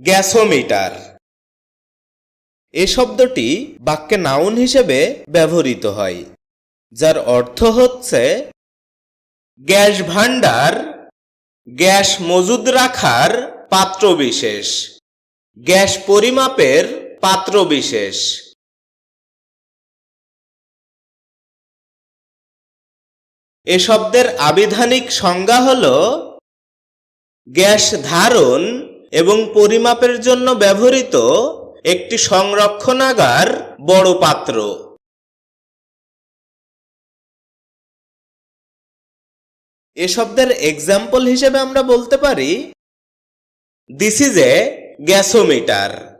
গ্যাসোমিটার। এ শব্দটি বাক্যে নাউন হিসেবে ব্যবহৃত হয়, যার অর্থ হচ্ছে গ্যাস ভাণ্ডার, গ্যাস মজুদ রাখার পাত্র বিশেষ, গ্যাস পরিমাপের পাত্র বিশেষ। এ শব্দের আবিধানিক সংজ্ঞা হল গ্যাস ধারণ এবং পরিমাপের জন্য ব্যবহৃত একটি সংরক্ষণাগার বড় পাত্র। এ শব্দের এক্সাম্পল হিসেবে আমরা বলতে পারি দিস ইজ এ গ্যাসোমিটার